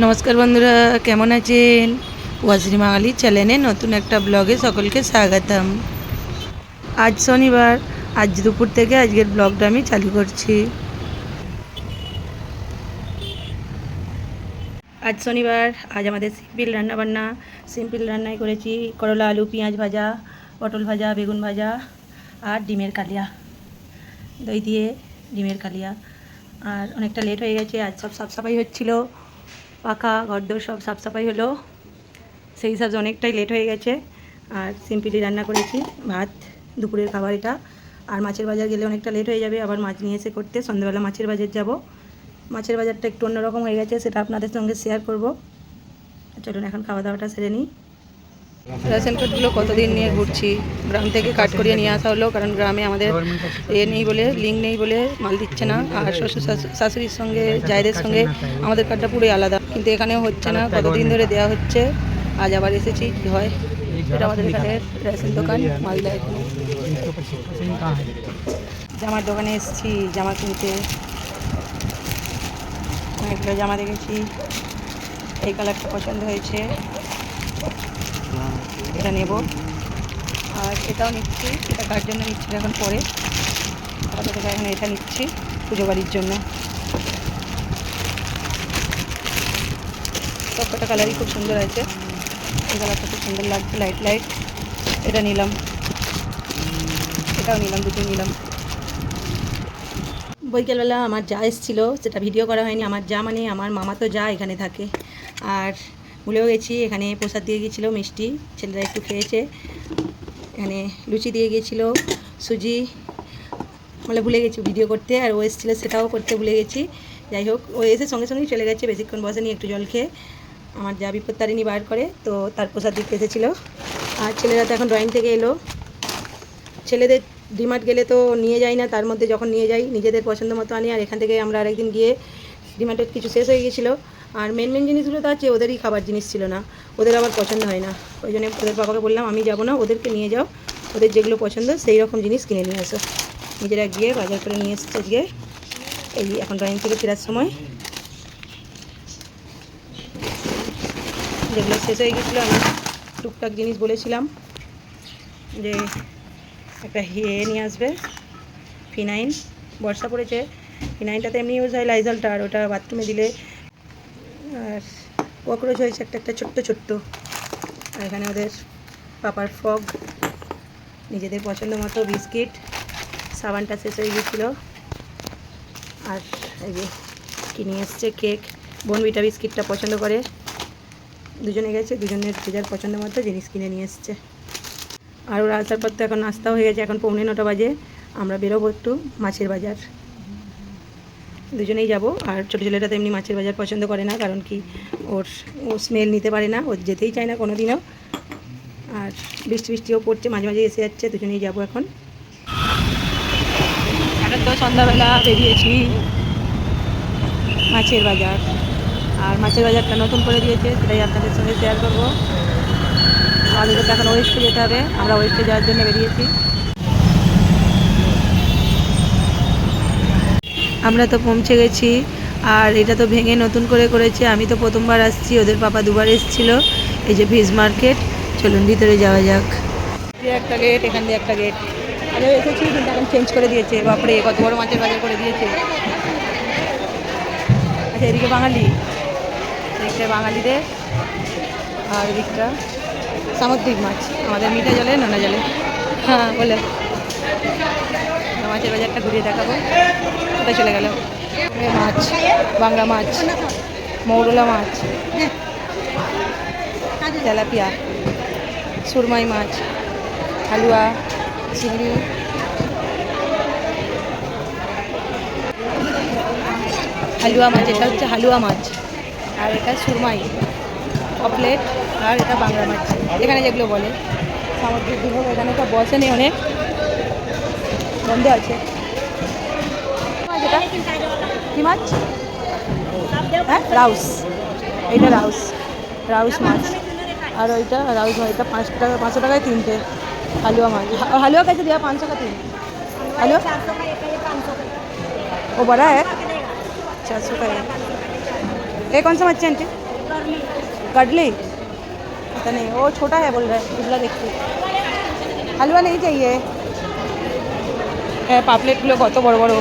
নমস্কার বন্ধুরা, কেমন আছেন? ওয়াজরি বাঙালি চ্যানেলে নতুন একটা ব্লগে সকলকে স্বাগতম। আজ শনিবার, আজ দুপুর থেকে আজকের ব্লগটা আমি চালু করছি। আজ শনিবার, আজ আমাদের সিম্পল রান্নাবান্না। সিম্পল রান্নাই করেছি করলা, আলু, পেঁয়াজ ভাজা, পটল ভাজা, বেগুন ভাজা আর ডিমের কালিয়া। দই দিয়ে ডিমের কালিয়া। আর অনেকটা লেট হয়ে গেছে, আজ সব সাফসাফাই হচ্ছিল। পাখা ঘরদোর সব সাফসাফাই হলো। সেই হিসাবে অনেকটাই লেট হয়ে গেছে। আর সিম্পলি রান্না করেছি, ভাত, দুপুরের খাবার এটা। আর মাছের বাজার গেলে অনেকটা লেট হয়ে যাবে, আবার মাছ নিয়ে এসে করতে। সন্ধ্যাবেলা মাছের বাজার যাব। মাছের বাজারটা একটু অন্যরকম হয়ে গেছে, সেটা আপনাদের সঙ্গে শেয়ার করব। চলুন, এখন খাওয়া দাওয়াটা সেরে নিই। রেশন কার্ডগুলো কতদিন নিয়ে ঘুরছি, গ্রাম থেকে কাট করিয়ে নিয়ে আসা হলো, কারণ গ্রামে আমাদের এ নেই বলে, লিঙ্ক নেই বলে মাল দিচ্ছে না, আর শ্বশুর শাশু- শাশুড়ির সঙ্গে, জায়দের সঙ্গে আমাদের কার্ডটা পুরোই আলাদা। কিন্তু এখানেও হচ্ছে না, কতদিন ধরে দেওয়া হচ্ছে, আজ আবার এসেছি, কি হয়? এটা আমাদের এখানে রেশন দোকান মালদা এখানে জামার দোকানে এসেছি, জামা কিনতে। জামা দেখেছি। এই কালারটা পছন্দ হয়েছে। এটা নেব। আর এটাও নিচ্ছি। এটা কার জন্য নিচ্ছি এখন পরে? আপাতত এখন এটা নিচ্ছি পুজো বাড়ির জন্য। সবকটা কালারই খুব সুন্দর আছে এই কালারটা খুব সুন্দর লাগছে লাইট লাইট এটা নিলাম। এটাও নিলাম দুটো নিলাম। বৈকালবেলা আমার যা এসেছিল, সেটা ভিডিও করা হয়নি। আমার যা মানে আমার মামা তো যা এখানে থাকে। আর ভুলেও গেছি, এখানে প্রসাদ দিয়ে গিয়েছিল, মিষ্টি, ছেলেরা একটু খেয়েছে। এখানে লুচি দিয়ে গিয়েছিল, সুজি মানে ভুলে গেছি ভিডিও করতে, আর ও এসেছিল সেটাও করতে ভুলে গেছি। যাই হোক, ও এসে সঙ্গে সঙ্গেই চলে গেছে, বেশিক্ষণ বসেনি একটু জল খেয়ে। আমার যা বিপত্তারিণী বার করে, তো তার প্রসাদ দিতে এসেছিল। আর ছেলেরা তো এখন ড্রয়িং থেকে এলো। ছেলেদের ডিমার্ট গেলে তো নিয়ে যাই না, তার মধ্যে যখন নিয়ে যাই, নিজেদের পছন্দ মতো আনি, আর এখান থেকে আমরা আরেকদিন গিয়ে ডিমার্টের কিছু শেষ হয়ে গিয়েছিল। আর মেন মেন জিনিসগুলো তো আছে, ওদেরই খাবার জিনিস ছিল না। ওদের আবার পছন্দ হয় না। ওই জন্য ওদের বাবাকে বললাম, আমি যাব না, ওদেরকে নিয়ে যাও। ওদের যেগুলো পছন্দ সেই রকম জিনিস কিনে নিয়ে আসো। নিজেরা গিয়ে বাজার করে নিয়ে এসছে গিয়ে এই এখন ড্রয়িং থেকে ফেরার সময়। যেগুলো শেষ হয়ে গেছিল আমি টুকটাক জিনিস বলেছিলাম যে একটা হিয়ে নিয়ে আসবে ফিনাইন বর্ষা পড়েছে ফিনাইনটাতে এমনি ইউজ হয় লাইজলটা, আর ওটা বাথরুমে দিলে আর ককরোচ হয়েছে একটা একটা ছোট্ট ছোট্ট। আর এখানে ওদের পাপার ফগ নিজেদের পছন্দ মতো বিস্কিট, সাবানটা শেষ হয়ে গেছিল আর এই যে কিনে এসছে, কেক। বনবিটা বিস্কিটটা পছন্দ করে। দুজনে গেছে, দুজনের যে যার পছন্দ মতো জিনিস কিনে নিয়ে এসছে। আর ওরা আসার পর তো এখন নাস্তা হয়ে গেছে, এখন পৌনে নটা বাজে। আমরা বেরোবো একটু মাছের বাজার। দুজনেই যাব। আর ছোটো ছেলেটা তো এমনি মাছের বাজার পছন্দ করে না, কারণ কি ওর, ও স্মেল নিতে পারে না, ও যেতেই চায় না কোনো দিনও আর বৃষ্টি বৃষ্টিও পড়ছে, মাঝে মাঝে এসে যাচ্ছে, দুজনেই যাব এখন। এখন তো সন্ধ্যাবেলা বেরিয়েছি মাছের বাজার। আর মাছের বাজারটা নতুন করে দিয়েছে, সেটাই আপনাদের সঙ্গে শেয়ার করব। আমাদের এখন ওয়েস্টে যেতে হবে, আমরা ওয়েস্টে যাওয়ার জন্য বেরিয়েছি। আমরা তো পৌঁছে গেছি। আর এটা তো ভেঙে নতুন করে করেছে। আমি তো প্রথমবার আসছি, ওদের পাপা দুবার এসেছিল। এই যে ফিজ মার্কেট, চলুন ভিতরে যাওয়া যাক। একটা গেট এখান দিয়ে একটা গেট আগে এসেছি, কিন্তু এখন চেঞ্জ করে দিয়েছে। বাপরে, কত বড় মাছের বাজার করে দিয়েছে। আচ্ছা এদিকে বাঙালি। এদিকটা বাঙালিদের আর এদিকটা সামুদ্রিক মাছ। আমাদের মিঠা জলে, নোনা জলে। হ্যাঁ বলে। মাছের বাজারটা ঘুরিয়ে দেখাবো। ওটা চলে গেল? মাছ, বাংলা মাছ, মৌরলা মাছ, তেলাপিয়া, সুরমাই মাছ, হালুয়া, চিংড়ি। হালুয়া মাছ, এটা হচ্ছে হালুয়া মাছ, আর এটা সুরমাই পপলেট আর এটা বাংলা মাছ। এখানে যেগুলো বলে সামুদ্রিক বিভাগ, এখানে তো বসেনি অনেক। বন্ধ আছে মাছ এটা কি মাছ হ্যাঁ রাউস এইটা রাউস রাউস মাছ আর ওইটা রাউস মাছ এটা পাঁচ টাকা পাঁচশো টাকায় তিনটে হালুয়া মাছ हा- हालुआ कैसे दिया पाँच सौ का तीन हालुआ वो बड़ा है चार सौ का एक ये कौन सा मच्छी है आंटी कटली पता नहीं वो छोटा है बोल रहा है दुबला देखते हलवा नहीं चाहिए হ্যাঁ পাপলেটগুলো কত বড় বড়?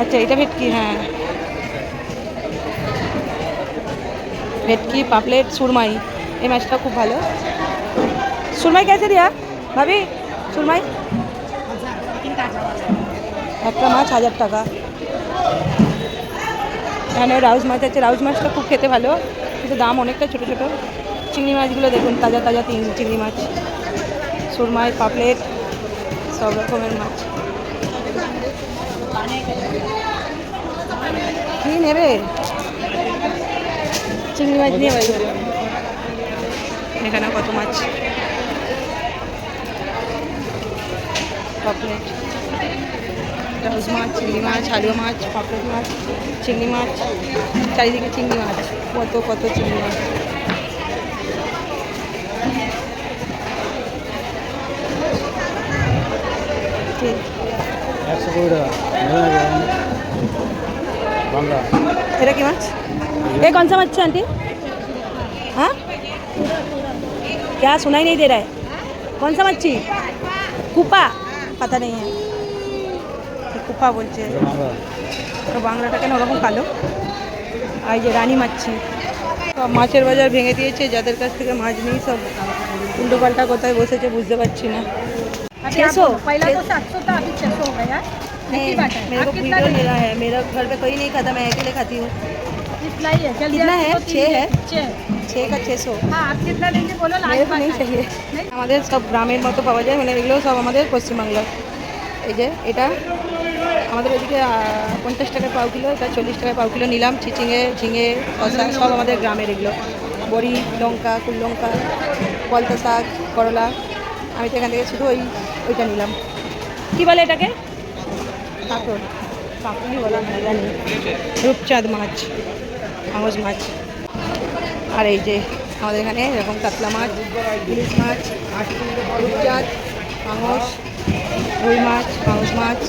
আচ্ছা এটা ভেটকি হ্যাঁ। ভেটকি পাপলেট সুরমাই। এই মাছটা খুব ভালো। সুরমাই কেসে দিয়া ভাবি, সুরমাই? একটা মাছ, হাজার টাকা। এখানে রাউস মাছ আছে। রাউস মাছটা খুব খেতে ভালো। কিন্তু দাম অনেকটা ছোটো ছোটো। চিংড়ি মাছগুলো দেখুন, তাজা তাজা চিংড়ি মাছ। সুরমাই পাপলেট, সব রকমের মাছ। কী নেবে? চিংড়ি মাছ নিয়ে যাবে। এখানে কত মাছ? পাপলেট রাউস মাছ, চিংড়ি মাছ, আলু মাছ পাপড় মাছ, চিংড়ি মাছ, চারিদিকে চিংড়ি মাছ, কত কত চিংড়ি মাছ ঠিক একশো কুড়ি টাকা বাংলা এটা কি মাছ ये कौन सा मच्छी आंटी हाँ क्या सुनाई नहीं दे रहा है कौन सा मच्छी कुपा पता नहीं है ये कुपा বলছে বাংলা তো বাংলাটা কেন ওরকম কালো আর এই যে রানী মাছি সব মাছের বাজার ভেঙে দিয়েছে যাদের কাছ থেকে মাছ নেই সব উল্টো পাল্টা কোথায় বসেছে বুঝতে পারছি না अभी आप 600 बोलो, पहला तो सात सौ था अभी छः सौ हो गया नहीं कितनी बात है मेरे को आप कितना वीडियो लेंगे? लेना है मेरा घर पे कोई नहीं खाता मैं अकेले खाती हूँ इतना ही है जल्दी कितना आप है? दो, तीन छः है? छः छः का छः सौ हाँ आप कितना लेंगे बोलो मेरे लास्ट को नहीं चाहिए আমাদের সব গ্রামের মতো পাওয়া যায় মানে এগুলো সব আমাদের পশ্চিমবাংলার এই যে এটা আমাদের ওইদিকে আহ, পঞ্চাশ টাকা পাও কিলো এটা চল্লিশ টাকা পাও কিলো নিলাম চিচিঙে ঝিঙে শসা সব আমাদের গ্রামের এগুলো বড়ি লঙ্কা কুল লঙ্কা পলতা শাক করলা আমি তো এখান থেকে শুধু ওই ওইটা নিলাম কী বলে এটাকে কাঁকড় বলা জানি। রূপচাঁদ মাছ আঙস মাছ। আর এই যে আমাদের এখানে এরকম কাতলা মাছ, ইলিশ মাছ, রূপচাঁদ পাঙস রুই মাছ পাঙস মাছ।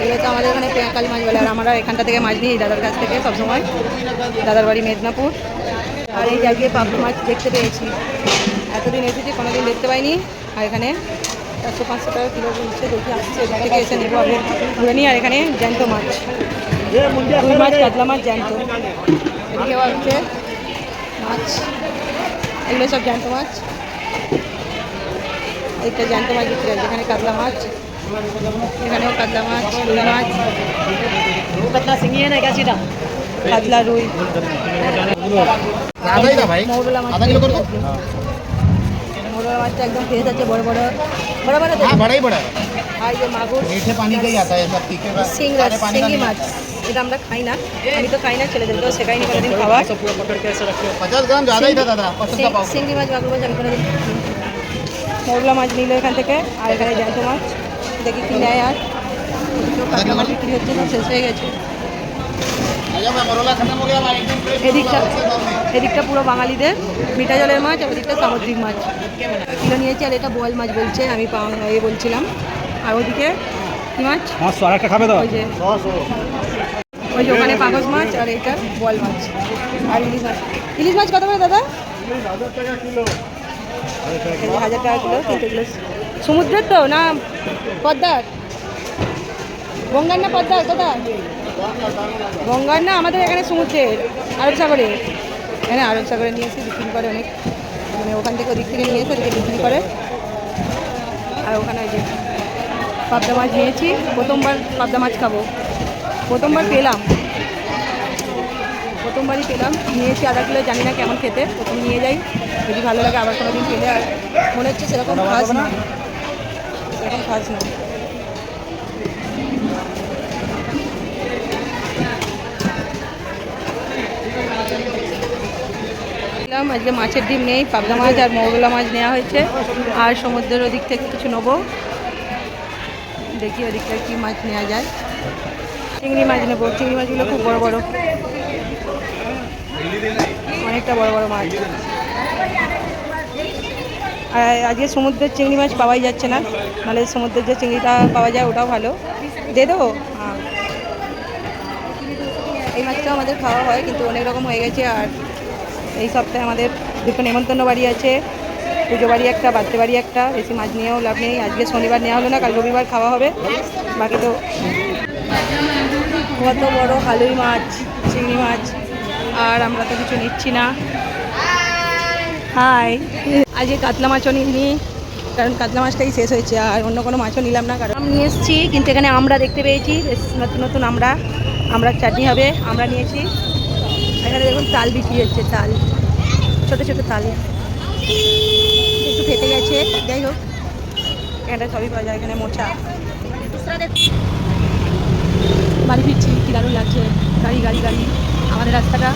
এগুলো তো আমাদের এখানে পেঁয়াকালি মাছ বলে। আর আমরা এখানটা থেকে মাছ নিই দাদার কাছ থেকে সবসময়। দাদার বাড়ি মেদিনীপুর। আর এই জায়গায় পাবদা মাছ দেখতে পেয়েছি। এতদিন এসেছি, কোনোদিন দেখতে পাইনি। আর এখানে একশো পাঁচশো টাকা কিলো বলছে দেখি আসছে এখান থেকে এসে নেব আমি। ঘুরে নিই আর এখানে জ্যান্ত মাছ। রুই মাছ কাতলা মাছ জ্যান্ত। এদিকে হচ্ছে মাছ। এগুলো সব জ্যান্ত মাছ। একটা জ্যান্ত মাছ বিক্রি এখানে কাতলা মাছ। এখানেও কাতলা মাছ রুই মাছ। কাতলা সিঙিয়ে না কাছিটা কাতলা রুই। মৌরলা মাছ। आधा किलो कर दो মৌরলা মাছটা একদম ফ্রেশ আছে বড় বড় বড় বড় हाँ बड़ा ही बड़ा है আর যে মাগুর मीठे पानी का ही आता है सब तीखे का সিংড়া खारे पानी का সিঙ্গি नहीं মাছ এটা আমরা খাই না আমি তো খাই না ছেলেদেরকেও শেখাইনি কোনোদিন খাওয়া पचास ग्राम ज़्यादा ही था दादा पचास का पाव সিঙ্গি মাছ মাগুর মাছ আমি কোনোদিন মৌরলা মাছ নিল এখান থেকে আর এখানে জ্যান্ত মাছ দেখি কি নেয় আর এদিকেও কাতলা মাছ বিক্রি হচ্ছে না শেষ হয়ে গেছে এদিকটা এদিকটা পুরো বাঙালিদের। মিঠা জলের মাছ আর ওদিকটা সামুদ্রিক মাছ। কিলো নিয়েছি আর এটা বোয়াল মাছ বলছে আমি এ বলছিলাম। আর ওদিকে কি মাছ? একটা খাবে তো? ওই যে ওই যে ওখানে পাগজ মাছ আর এটা বোয়াল মাছ। আর ইলিশ মাছ। ইলিশ মাছ কত করে দাদা? হাজার টাকা কিলো কিন্তু এগুলো সমুদ্রের তো না পদ্মার? গঙ্গার না পদ্মার কোথায়? গঙ্গার না, আমাদের এখানে সমুদ্রের, আরব সাগরে। এখানে আরব সাগরে নিয়ে এসে বিক্রি করে অনেক। মানে ওখান থেকে ওদিক থেকে নিয়ে এসে ওদিকে বিক্রি করে। আর ওখানে যে পাবদা মাছ নিয়েছি, প্রথমবার পাবদা মাছ খাব। প্রথমবার পেলাম। প্রথমবারই পেলাম। নিয়েছি আধা কিলো, জানি না কেমন খেতে। প্রথম নিয়ে যাই। যদি ভালো লাগে আবার কোনো দিন পেলে আর মনে হচ্ছে সেরকম খাস না। সেরকম খাস না। নিলাম আজকে মাছের ডিম নেই, পাবদা মাছ আর মৌরলা মাছ নেওয়া হয়েছে। আর সমুদ্রের ওদিক থেকে কিছু নেব। দেখি ওদিকটা কী মাছ নেওয়া যায়। চিংড়ি মাছ নেব। চিংড়ি মাছগুলো খুব বড় বড়। অনেকটা বড় বড় মাছ। আর আজকে সমুদ্রের চিংড়ি মাছ পাওয়াই যাচ্ছে না। নাহলে সমুদ্রের যে চিংড়িটা পাওয়া যায়, ওটাও ভালো। দিয়ে দেবো? হ্যাঁ। এই মাছটাও আমাদের খাওয়া হয়, কিন্তু অনেক রকম হয়ে গেছে আর এই সপ্তাহে আমাদের দুটো নেমন্তন্ন বাড়ি আছে। পুজো বাড়ি একটা, বার্থডে বাড়ি একটা। বেশি মাছ নিয়েও লাভ নেই। আজকে শনিবার নেওয়া হলো না, কাল রবিবার খাওয়া হবে। বাকি তো কত বড় হালুই মাছ, চিংড়ি মাছ। আর আমরা তো কিছু নিচ্ছি না। হাই। আজকে কাতলা মাছও নিইনি, কারণ কাতলা মাছটাই শেষ হয়েছে, আর অন্য কোনো মাছও নিলাম না, কারণ নিয়ে এসেছি, কিন্তু এখানে আমরা দেখতে পেয়েছি নতুন নতুন আমরা। আমরা চাটনি হবে, আমরা নিয়েছি। এখানে দেখুন তাল বিক্রি হচ্ছে, তাল, ছোটো ছোটো তাল। একটু ফেটে গেছে, যাই হোক। এখানটা সবই পাওয়া যায়, এখানে মোচা। বাড়ি ফিরছি, কী দারুণ লাগছে। গাড়ি গাড়ি গাড়ি। আমাদের রাস্তাটা।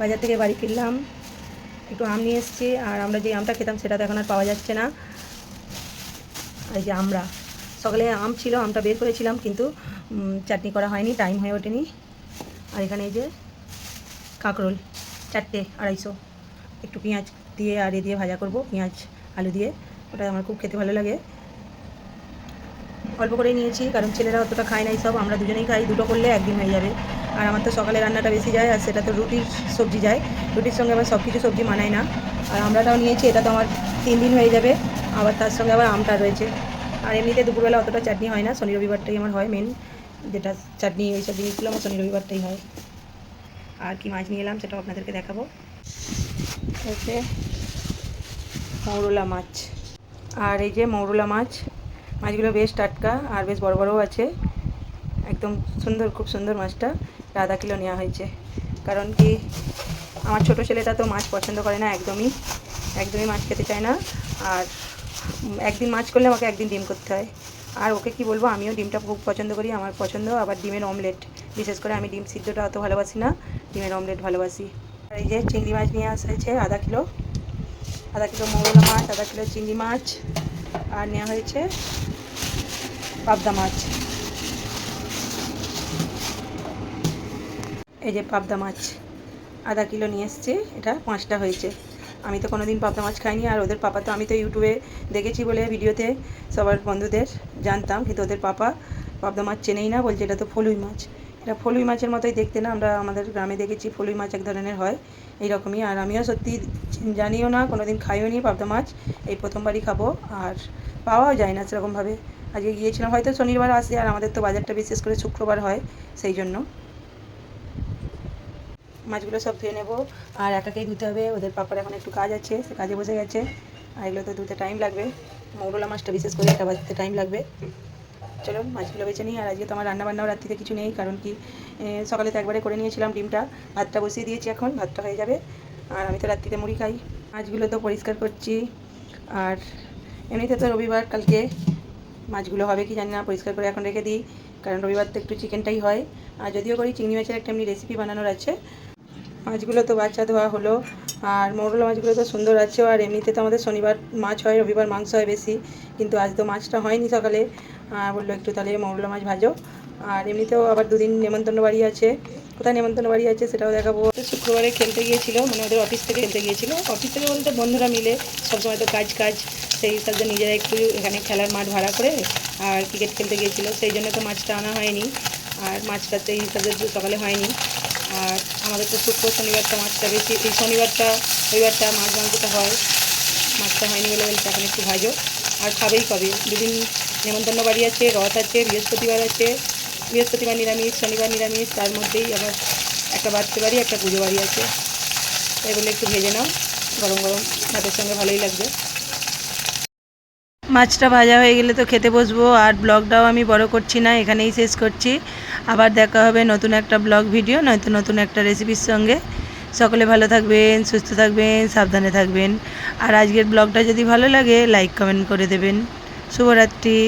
বাজার থেকে বাড়ি ফিরলাম। একটু আম নিয়ে এসেছি, আর আমরা যে আমটা খেতাম সেটা তো এখন আর পাওয়া যাচ্ছে না। এই যে আমরা। সকালে আম ছিল, আমটা বের করেছিলাম কিন্তু চাটনি করা হয়নি টাইম হয়ে ওঠেনি। আর এখানে এই যে কাঁকরোল, চারটে আড়াইশো। একটু পেঁয়াজ দিয়ে আর এ দিয়ে ভাজা করব, পেঁয়াজ, আলু দিয়ে। ওটা আমার খুব খেতে ভালো লাগে। অল্প করেই নিয়েছি, কারণ ছেলেরা অতটা খায় নাই সব আমরা দুজনেই খাই, দুটো করলে একদিন হয়ে যাবে। আর আমার তো সকালে রান্নাটা বেশি যায়, আর সেটা তো রুটির সবজি যায়। রুটির সঙ্গে আবার সব কিছু সবজি মানায় না। আর আমরাটাও নিয়েছি, এটা তো আমার তিন দিন হয়ে যাবে, আবার তার সঙ্গে আবার আমটা রয়েছে। আর এমনিতে দুপুরবেলা অতটা চাটনি হয় না, শনি রবিবারটাই আমার হয় মেন যেটা চাটনি এইসব জিনিসগুলো আমার শনি রবিবারটাই হয়। আর কি মাছ নিয়ে এলাম, সেটাও আপনাদেরকে দেখাবো। হচ্ছে মৌরলা মাছ। আর এই যে মৌরলা মাছ, মাছগুলো বেশ টাটকা আর বেশ বড় বড়ও আছে। একদম সুন্দর, খুব সুন্দর মাছটা। আধা কিলো নেওয়া হয়েছে। কারণ কি, আমার ছোট ছেলেটা তো মাছ পছন্দ করে না, একদমই। একদমই মাছ খেতে চায় না। আর একদিন মাছ করলে আমাকে একদিন ডিম করতে হয়। আর ওকে কি বলব, আমিও ডিমটা খুব পছন্দ করি, আমার পছন্দ, আবার ডিমের অমলেট বিশেষ করে আমি ডিম সিদ্ধটা অত ভালোবাসি না, ডিমের অমলেট ভালোবাসি। আর এই যে চিংড়ি মাছ নিয়ে আসা হয়েছে, আধা কিলো। আধা কিলো মৌরলা মাছ, আধা কিলো চিংড়ি মাছ, আর নেওয়া হয়েছে পাবদা মাছ। এই যে পাবদা মাছ, আধা কিলো নিয়ে এসছে, এটা পাঁচটা হয়েছে। আমি তো কোনোদিন পাবদা মাছ খাইনি, আর ওদের পাপা তো আমি তো ইউটিউবে দেখেছি বলে ভিডিওতে সবার বন্ধুদের জানতাম, কিন্তু ওদের পাপা পাবদা মাছ চেনেই না, বলছে এটা তো ফলুই মাছ। এটা ফলুই মাছের মতোই দেখতে না, আমরা আমাদের গ্রামে দেখেছি ফলুই মাছ এক ধরনের হয়, এইরকমই। আর আমিও সত্যি জানিও না, কোনোদিন খাইও নি পাবদা মাছ, এই প্রথমবারই খাব, আর পাওয়াও যায় না সেরকমভাবে। আজকে গিয়েছিলাম, হয়তো শনিবার আসে, আর আমাদের তো বাজারটা বিশেষ করে শুক্রবার হয়, সেই জন্য। মাছগুলো সব ধুয়ে নেব। আর একাকেই ধুতে হবে, ওদের পাপার এখন একটু কাজ আছে, সে কাজে বসে গেছে। আর এগুলো তো ধুতে টাইম লাগবে। মৌরলা মাছটা বিশেষ করে এটা বাজতে টাইম লাগবে। চলো, মাছগুলো বেছে নিই। আর আজকে তো আমার রান্নাবান্নাও রাত্রিতে কিছু নেই, কারণ কি সকালে তো একবারে করে নিয়েছিলাম ডিমটা। ভাতটা বসিয়ে দিয়েছি এখন, ভাতটা হয়ে যাবে। আর আমি তো রাত্রিতে মুড়ি খাই। মাছগুলো তো পরিষ্কার করছি। আর এমনিতে তো রবিবার, কালকে মাছগুলো হবে কি জানি না, পরিষ্কার করে এখন রেখে দিই। কারণ রবিবার তো একটু চিকেনটাই হয়। আর যদিও করি, চিংড়ি মাছের একটা এমনি রেসিপি বানানোর আছে। মাছগুলো তো বাচ্চা ধোয়া হলো। আর মৌরলা মাছগুলো তো সুন্দর আছে। আর এমনিতে তো আমাদের শনিবার মাছ হয়, রবিবার মাংস হয় বেশি। কিন্তু আজ তো মাছটা হয়নি সকালে। আর বলল একটু তাহলে মৌরলা মাছ ভাজো। আর এমনিতেও আবার দুদিন নেমন্তন্ন বাড়ি আছে। কোথায় নেমন্তন্ন বাড়ি আছে সেটাও দেখাবো। শুক্রবারে খেলতে গিয়েছিল মানে ওদের অফিস থেকে খেলতে গিয়েছিল। অফিস থেকে বলতে বন্ধুরা মিলে সবসময় তো কাজ কাজ। সেই হিসাবে নিজেরা একটু এখানে খেলার মাঠ ভাড়া করে আর ক্রিকেট খেলতে গিয়েছিল। সেই জন্য তো মাছটা আনা হয়নি। আর মাছটা সেই হিসাবে সকালে হয়নি। আর আমাদের তো শুক্র শনিবারটা মাছটা বেশি, এই শনিবারটা, রবিবারটা মাছ মাংসটা হয়। মাছটা হয়নি বলে বলছে, এখন একটু ভাজো। আর খাবেই কবে? দুদিন নেমন্তন্ন বাড়ি আছে, রথ আছে, বৃহস্পতিবার আছে। বৃহস্পতিবার নিরামিষ, শনিবার নিরামিষ, তার মধ্যেই আবার একটা বাড়তে বাড়ি, একটা পুজো বাড়ি আছে। বলে একটু ভেজে নাও, গরম গরম, ভাতের সঙ্গে ভালোই লাগবে। মাছটা ভাজা হয়ে গেলে তো খেতে বসবো, আর ব্লগটাও আমি বড় করছি না, এখানেই শেষ করছি। আবার দেখা হবে নতুন একটা ব্লগ ভিডিও, নয়তো নতুন একটা রেসিপির সঙ্গে। সকলে ভালো থাকবেন, সুস্থ থাকবেন, সাবধানে থাকবেন। আর আজকের ব্লগটা যদি ভালো লাগে লাইক কমেন্ট করে দেবেন। শুভরাত্রি।